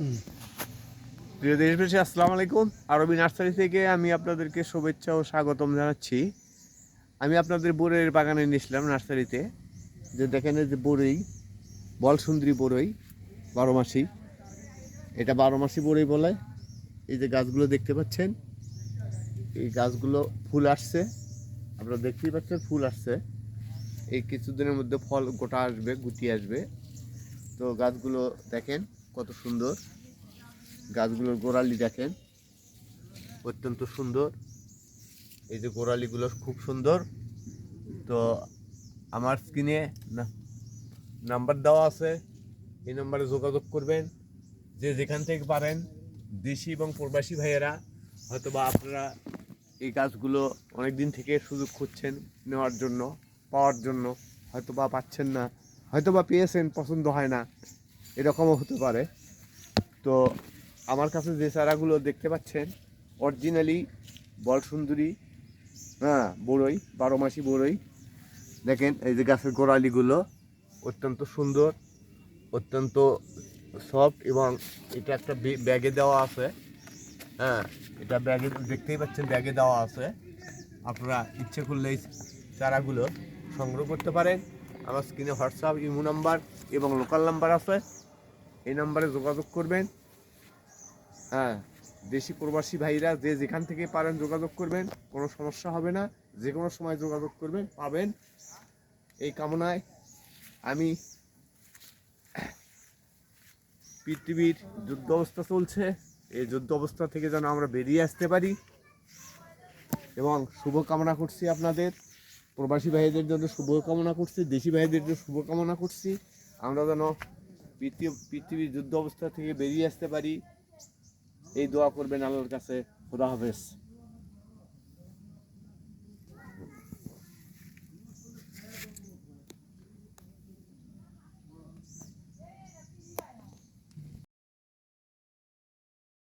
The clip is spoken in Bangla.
প্রিয় দেশবাসী, আসসালামু আলাইকুম। আরবি নার্সারি থেকে আমি আপনাদেরকে শুভেচ্ছা ও স্বাগতম জানাচ্ছি। আমি আপনাদের বড়ের বাগানে নিয়েছিলাম নার্সারিতে। যে দেখেন যে বড়ই বল সুন্দরী বড়ই বারো মাসি। এটা বারো মাসি বড়ই বলে। এই যে গাছগুলো দেখতে পাচ্ছেন, এই গাছগুলো ফুল আসছে। আপনারা দেখতেই পাচ্ছেন ফুল আসছে। এই কিছুদিনের মধ্যে ফল গোটা আসবে গুটি আসবে। তো গাছগুলো দেখেন কত সুন্দর। গাছগুলোর গোড়ালি দেখেন। অত্যন্ত সুন্দর। এই যে গোড়ালিগুলো খুব সুন্দর। তো আমার স্ক্রিনে নাম্বার দেওয়া আছে। এই নাম্বারে যোগাযোগ করবেন। যে যেখান থেকে পারেন, দেশি এবং প্রবাসী ভাইয়েরা হয়তো বা আপনারা এই গাছগুলো অনেক দিন থেকে সুযোগ খুঁজছেন নেওয়ার জন্য, পাওয়ার জন্য হয়তো বা পাচ্ছেন না হয়তো বা পেয়েছেন, পছন্দ হয় না। এরকমও হতে পারে। তো আমার কাছে যে চারাগুলো দেখতে পাচ্ছেন অরিজিনালি বল সুন্দরী হ্যাঁ বড়ই, বারো মাসি বড়ই। দেখেন, এই যে গাছের গোড়ালিগুলো অত্যন্ত সুন্দর, অত্যন্ত সফট এবং এটা একটা ব্যাগে দেওয়া আছে। হ্যাঁ এটা ব্যাগে দেখতেই পাচ্ছেন ব্যাগে দেওয়া আছে। আপনারা ইচ্ছে করলে এই চারাগুলো সংগ্রহ করতে পারেন। আমার স্ক্রিনে হোয়াটসঅ্যাপ, ইমো নাম্বার এবং লোকাল নাম্বার আছে। এই নাম্বারে যোগাযোগ করবেন। হ্যাঁ দেশি প্রবাসী ভাইরা যে যেখান থেকে পারেন যোগাযোগ করবেন, কোনো সমস্যা হবে না। যে কোনো সময় যোগাযোগ করবেন, পাবেন। এই কামনায় আমি পৃথিবীর যুদ্ধ অবস্থা চলছে। এই যুদ্ধ অবস্থা থেকে যেন আমরা বেরিয়ে আসতে পারি। এবং শুভকামনা করছি আপনাদের। প্রবাসী ভাইদের জন্য শুভকামনা করছি, দেশি ভাইদের জন্য শুভকামনা করছি। আমরা যেন পৃথিবীর যুদ্ধ অবস্থা থেকে বেরিয়ে আসতে পারি। এই দোয়া করবেন আল্লাহর কাছে। খোদা হাফেজ।